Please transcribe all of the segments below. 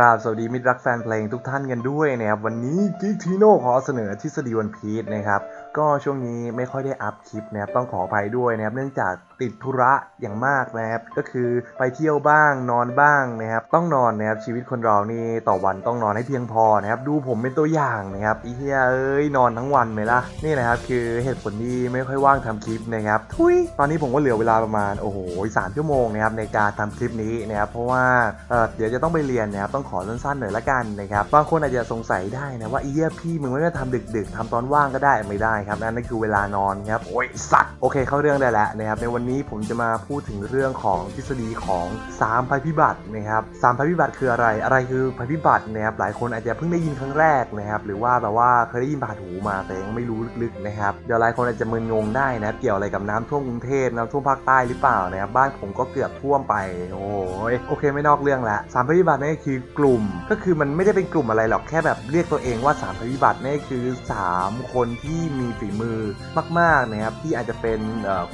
ราบสวัสดีมิตรรักแฟนเพลงทุกท่านกันด้วยนะครับ วันนี้กิกทีโน่ขอเสนอทฤษฎีวันพีชนะครับก็ช่วงนี้ไม่ค่อยได้อัพคลิปนะครับต้องขออภัยด้วยนะครับเนื่องจากติดธุระอย่างมากนะครับก็คือไปเที่ยวบ้างนอนบ้างนะครับต้องนอนนะครับชีวิตคนเรานี่ต่อวันต้องนอนให้เพียงพอนะครับดูผมเป็นตัวอย่างนะครับอีเฮียเอ้ยนอนทั้งวันไหมล่ะนี่นะครับคือเหตุผลที่ไม่ค่อยว่างทำคลิปนะครับทุยตอนนี้ผมก็เหลือเวลาประมาณโอ้โหสามชั่วโมงนะครับในการทำคลิปนี้นะครับเพราะว่าเอ่อเดี๋ยวจะต้องไปเรียนนะครับต้องขอสั้นๆหน่อยละกันนะครับบางคนอาจจะสงสัยได้นะว่าอีเหี้ยพี่มึงไม่ได้ทำดึก ๆทำตอนว่างก็ได้ไม่ได้ครับนั่นคือเวลานอนครับโอ้ยสัตว์โอเคเข้าเรื่องได้แล้วนะครับในวันนี้ผมจะมาพูดถึงเรื่องของทฤษฎีของ3ภัยพิบัตินะครับสามภัยพิบัติคืออะไร อะไรคือภัยพิบัตินะครับหลายคนอาจจะเพิ่งได้ยินครั้งแรกนะครับหรือว่าแบบว่าเคยได้ยินผ่านหูมาแต่ยังไม่รู้ลึกๆนะครับเดี๋ยวหลายคนอาจจะมึนงงได้นะเกี่ยวอะไรกับน้ำท่วมกรุงเทพน้ำท่วมภาคใต้หรือเปล่านะครับบ้านผมก็เกือบท่วมไปโอ้ยโอเคไม่นอกเรื่องละสามภัยพิบัตินี่คือกลุ่ม ก็คือมันไม่ได้เป็นกลุ่มอะไรหรอกแค่แบบเรียกตัวเองว่าสามภัยพิบัตินี่คือสามคนที่มีฝีมือมากๆนะครับที่อาจจะเป็น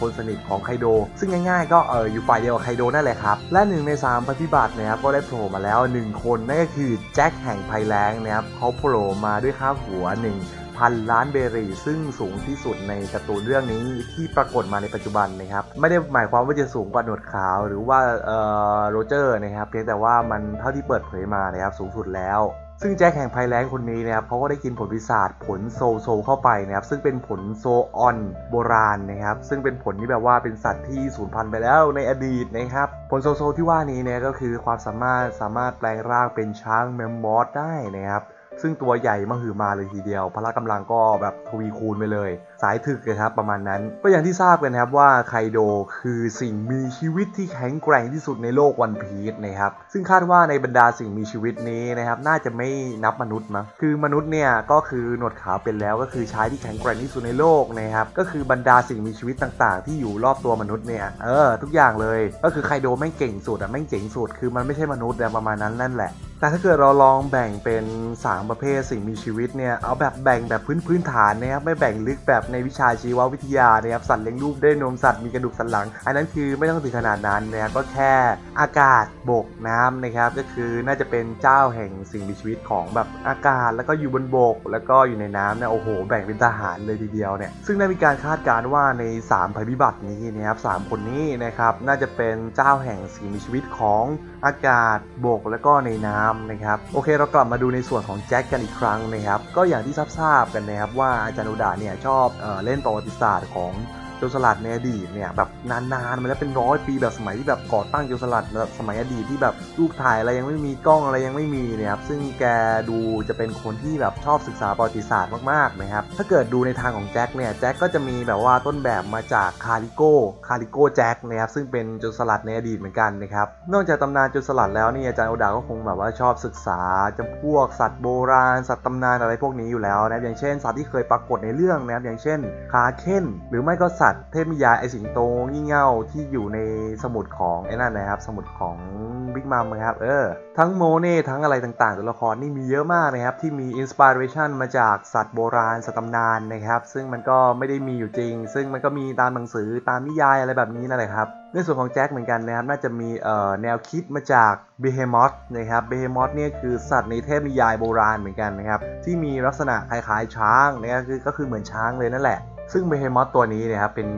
คนสนิทของไคโด ซึ่งง่ายๆ ก็เอออยู่ฝ่ายเดียวกับไคโดนั่นแหละครับ และหนึ่งในสามภัยพิบัตินะครับก็ได้โผล่มาแล้วหนึ่งคนนั่นก็คือแจ็คแห่งภัยแล้งนะครับเขาโผล่มาด้วยค่าหัวหนึ่งพันล้านเบรีซึ่งสูงที่สุดในการ์ตูนเรื่องนี้ที่ปรากฏมาในปัจจุบันนะครับ ไม่ได้หมายความว่าจะสูงกว่าหนวดขาวหรือว่าเอ่อโรเจอร์นะครับเพียงแต่ว่ามันเท่าที่เปิดเผยมานะครับสูงสุดแล้ว ซึ่งแจ็คแห่งภัยแล้งคนนี้นะครับเขาก็ได้กินผลพิศาจผลโซโซเข้าไปนะครับซึ่งเป็นผลโซออนโบราณนะครับซึ่งเป็นผลที่แบบว่าเป็นสัตว์ที่สูญพันธุ์ไปแล้วในอดีตนะครับผลโซโซที่ว่านี้เนี่ยก็คือความสามารถสามารถแปลงร่างเป็นช้างแมมมอสได้นะครับซึ่งตัวใหญ่มหือมาเลยทีเดียว พละกำลังก็แบบทวีคูณไปเลยสายถึกเลยครับประมาณนั้น ก็อย่างที่ทราบกันนะครับว่าไคโดคือสิ่งมีชีวิตที่แข็งแกร่งที่สุดในโลกวันพีชนะครับซึ่งคาดว่าในบรรดาสิ่งมีชีวิตนี้นะครับน่าจะไม่นับมนุษย์มั้งคือมนุษย์เนี่ยก็คือหนวดขาวเป็นแล้วก็คือชายที่แข็งแกร่งที่สุดในโลกนะครับก็คือบรรดาสิ่งมีชีวิตต่างๆ ที่อยู่รอบตัวมนุษย์เนี่ยเออทุกอย่างเลย ก็คือไคโดแม่งเก่งสุดอะแม่งเจ๋งสุดคือมันไม่ใช่มนุษย์อะประมาณนั้นนั่นแหละแต่ถ้าเกิดเราลองแบ่งเป็น 3 ประเภทสิ่งมีชีวิตเนี่ยเอาแบบแบ่งแบบพื้นพื้นฐานนะครับไม่แบ่งลึกแบบในวิชาชีววิทยานะครับสัตว์เลี้ยงลูกด้วยนมสัตว์มีกระดูกสันหลัง อันนั้นคือไม่ต้องถึงขนาดนั้นนะครับก็แค่อากาศบกน้ำนะครับก็คือน่าจะเป็นเจ้าแห่งสิ่งมีชีวิตของแบบอากาศ แล้วก็อยู่บนบก แล้วก็อยู่ในน้ำเนี่ยโอ้โห แบ่งเป็นทหารเลยทีเดียวเนี่ยซึ่งได้มีการคาดการณ์ว่าใน 3ภัยพิบัตินี้นะครับสามคนนี้นะครับน่าจะเป็นเจ้าแห่งสิ่งมีชีวิตของอากาศบกแล้วก็ในน้ำนะครับโอเคเรากลับมาดูในส่วนของแจ็คกันอีกครั้งนะครับก็อย่างที่ทราบๆกันนะครับว่าอาจารย์โอดาเนี่ยชอบเล่นประวัติศาสตร์ของ โจรสลัดในอดีตเนี่ยแบบนานๆมาแล้วเป็นร้อยปีแบบสมัยที่แบบก่อตั้งโจรสลัดแบบสมัยอดีตที่แบบรูปถ่ายอะไรยังไม่มีกล้องอะไรยังไม่มีเนี่ยครับซึ่งแกดูจะเป็นคนที่แบบชอบศึกษาประวัติศาสตร์มากๆนะครับถ้าเกิดดูในทางของแจ็คเนี่ยแจ็คก็จะมีแบบว่าต้นแบบมาจากคาริโก้คาริโก้แจ็คนะครับซึ่งเป็นโจรสลัดในอดีตเหมือนกันนะครับนอกจากตำนานโจรสลัดแล้วเนี่ยอาจารย์โอดาก็คงแบบว่าชอบศึกษาจำพวกสัตว์โบราณสัตว์ตำนานอะไรพวกนี้อยู่แล้วนะครับอย่างเช่น สัตว์ที่เคยปรากฏในเรื่องนะครับอย่างเช่นคาเคนหรือไม่ก็สัตว์เทพนิยายไอสิงโตงี่เง่าที่อยู่ในสมุดของไอ้นั่นนะครับ สมุดของบิ๊กมัมนะครับ เออ ทั้งโมเน่ทั้งอะไรต่างๆ ตัวละครนี่มีเยอะมากนะครับ ที่มีอินสปิเรชันมาจากสัตว์โบราณสัตว์ตำนานนะครับ ซึ่งมันก็ไม่ได้มีอยู่จริง ซึ่งมันก็มีตามหนังสือตามนิยายอะไรแบบนี้นั่นแหละครับในส่วนของแจ็คเหมือนกันนะครับ น่าจะมีเอ่อแนวคิดมาจากเบเฮมอสนะครับเบเฮมอสเนี่ยคือสัตว์ในเทพนิยายโบราณเหมือนกันนะครับ ที่มีลักษณะคล้ายๆช้างนะครับคือก็คือเหมือนช้างเลยนั่นแหละ ซึ่งเบเฮมอสตัวนี้นะครับเป็น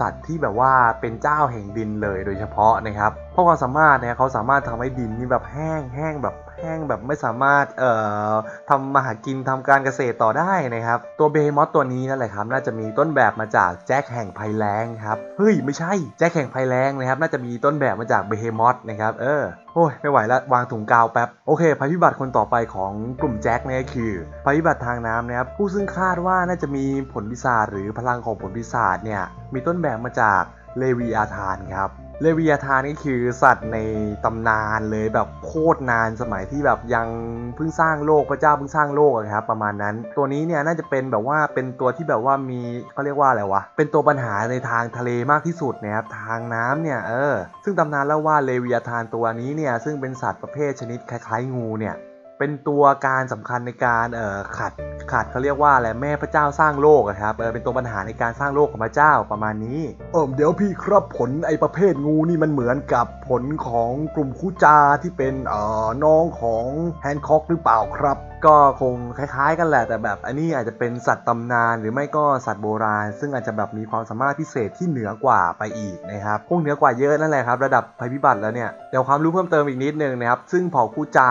สัตว์ที่แบบว่าเป็นเจ้าแห่งดินเลยโดยเฉพาะนะครับเพราะความสามารถเนี่ยเขาสามารถทำให้ดินนี่แบบแห้งแห้งแบบแห้งแบบไม่สามารถเอ่อทำมาหากินทำการเกษตรต่อได้นะครับ ตัวเบเฮมอสตัวนี้นั่นแหละครับ น่าจะมีต้นแบบมาจากแจ็คแห่งภัยแล้งครับ เฮ้ย ไม่ใช่แจ็คแห่งภัยแล้งนะครับ น่าจะมีต้นแบบมาจากเบเฮมอสนะครับ เออโอ้ยไม่ไหวแล้ววางถุงกาวแป๊บ โอเคภัยพิบัติคนต่อไปของกลุ่มแจ็คเนี่ยคือภัยพิบัติทางน้ำนะครับ ผู้ซึ่งคาดว่าน่าจะมีผลพิศาจหรือพลังของผลพิศาจเนี่ยมีต้นแบบมาจากเลวีอาธานครับ เลวียาธานนี่คือสัตว์ในตำนานเลยแบบโคตรนานสมัยที่แบบยังเพิ่งสร้างโลกพระเจ้าเพิ่งสร้างโลกอะครับประมาณนั้น ตัวนี้เนี่ยน่าจะเป็นแบบว่าเป็นตัวที่แบบว่ามีเขาเรียกว่าอะไรวะเป็นตัวปัญหาในทางทะเลมากที่สุดนะครับทางน้ำเนี่ยเออซึ่งตำนานเล่าว่าเลวียาธานตัวนี้เนี่ยซึ่งเป็นสัตว์ประเภทชนิดคล้ายๆงูเนี่ย เป็นตัวการสำคัญในการเอ่อขัดขัดเขาเรียกว่าอะไรแม่พระเจ้าสร้างโลกนะครับเออเป็นตัวปัญหาในการสร้างโลกของพระเจ้าประมาณนี้เออเดี๋ยวพี่ครับผลไอประเภทงูนี่มันเหมือนกับผลของกลุ่มคูจาที่เป็นเอ่อน้องของแฮนค็อกหรือเปล่าครับ ก็คงคล้ายๆ กันแหละ แต่แบบอันนี้อาจจะเป็นสัตว์ตำนาน หรือไม่ก็สัตว์โบราณ ซึ่งอาจจะแบบมีความสามารถพิเศษที่เหนือกว่าไปอีกนะครับคงเหนือกว่าเยอะนั่นแหละครับ ระดับภัยพิบัติแล้วเนี่ยเดี๋ยวความรู้เพิ่มเติมอีกนิดนึงนะครับ ซึ่งเผ่าคูจา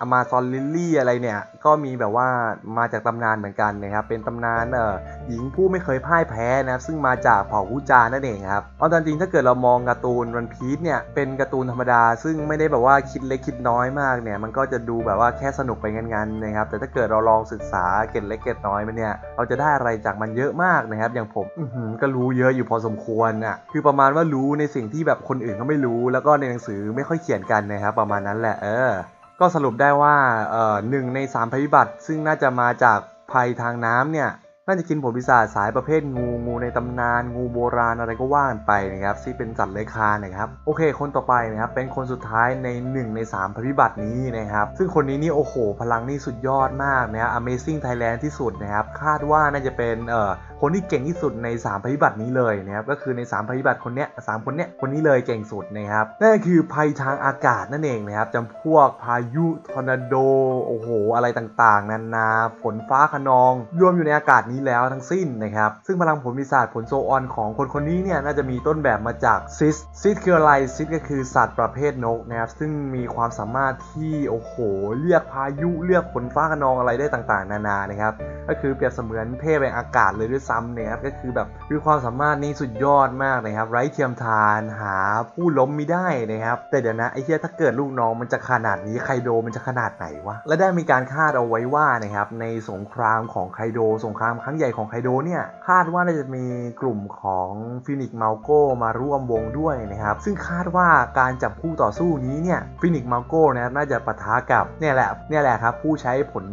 อามาซอนลิลลี่อะไรเนี่ย ก็มีแบบว่ามาจากตำนานเหมือนกันนะครับ เป็นตำนานเอ่อหญิงผู้ไม่เคยพ่ายแพ้นะครับซึ่งมาจากเผ่าคูจานั่นเองครับเอาตามจริงถ้าเกิดเรามองการ์ตูนวันพีซเนี่ยเป็นการ์ตูนธรรมดา ซึ่งไม่ได้แบบว่าคิดเล็กคิดน้อยมากเนี่ยมันก็จะดูแบบว่าแค่สนุกไปงั้นๆนะครับแต่ถ้าเกิดเราลองศึกษาเก็ดเล็กเก็ดน้อยมันเนี่ยเราจะได้อะไรจากมันเยอะมากนะครับ อย่างผมก็รู้เยอะอยู่พอสมควรอะคือประมาณว่ารู้ในสิ่งที่แบบคนอื่นเขาไม่รู้ แล้วก็ในหนังสือไม่ค่อยเขียนกันนะครับประมาณนั้นแหละเออ ก็สรุปได้ว่าเออหนึ่งในสามภัยพิบัติซึ่งน่าจะมาจากภัยทางน้ำเนี่ย น่าจะกินผลปีศาจสายประเภทงูงูในตำนาน งูโบราณอะไรก็ว่ากันไปนะครับที่เป็นสัตว์เลื้อยคลานนะครับโอเค คนต่อไปนะครับเป็นคนสุดท้ายใน 1 ใน 3ภัยพิบัตินี้นะครับซึ่งคนนี้นี่โอ้โห พลังนี่สุดยอดมากนะ Amazing Thailand ที่สุดนะครับคาดว่าน่าจะเป็นเอ่อ คนที่เก่งที่สุดใน3ภัยพิบัตินี้เลยนะครับก็คือใน3ภัยพิบัติคนเนี้ยสามคนเนี้ยคนนี้เลยเก่งสุดนะครับนั่นคือภัยทางอากาศนั่นเองนะครับจำพวกพายุทอร์นาโดโอ้โห อะไรต่างๆ นานาฝนฟ้าขนอง รวมอยู่ในอากาศนี้แล้วทั้งสิ้นนะครับซึ่งพลังผลปีศาจผลโซออนของคนคนนี้เนี่ยน่าจะมีต้นแบบมาจากซิสซิสคืออะไรซิสก็คือสัตว์ประเภทนกนะครับซึ่งมีความสามารถที่โอ้โหเรียกพายุเรียกฝนฟ้าขนองอะไรได้ต่างๆ นานานะครับก็คือเปรียบเสมือนเทพแห่งอากาศเลยด้วยซ้ำเนี่ยครับก็คือแบบมีความสามารถนี้สุดยอดมากนะครับ ไร้เทียมทานหาผู้ล้มไม่ได้นะครับ แต่เดี๋ยวนะไอ้เหี้ยถ้าเกิดลูกน้องมันจะขนาดนี้ไคโดมันจะขนาดไหนวะและได้มีการคาดเอาไว้ว่านะครับในสงครามของไคโด สงครามครั้งใหญ่ของไคโดเนี่ยคาดว่าน่าจะมีกลุ่มของฟินิกมัลโกมาร่วมวงด้วยนะครับ ซึ่งคาดว่าการจับคู่ต่อสู้นี้เนี่ยฟินิกมัลโกนะน่าจะปะทะกับเนี่ยแหละเนี่ยแหละครับผู้ใช้ผล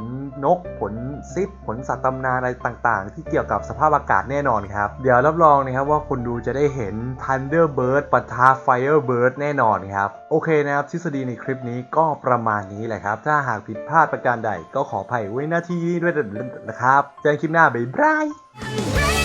นกผลซิปผลสัตว์ตำนานอะไรต่างๆ ที่เกี่ยวกับสภาพอากาศแน่นอนครับ เดี๋ยวรับรองนะครับว่าคนดูจะได้เห็น Thunderbird ปะทะ Firebird แน่นอนครับ โอเคนะครับ ทฤษฎีในคลิปนี้ก็ประมาณนี้แหละครับ ถ้าหากผิดพลาดประการใดก็ขออภัยไว้หน้าที่นี้ด้วยนะครับเจอกันคลิปหน้าบ๊ายบาย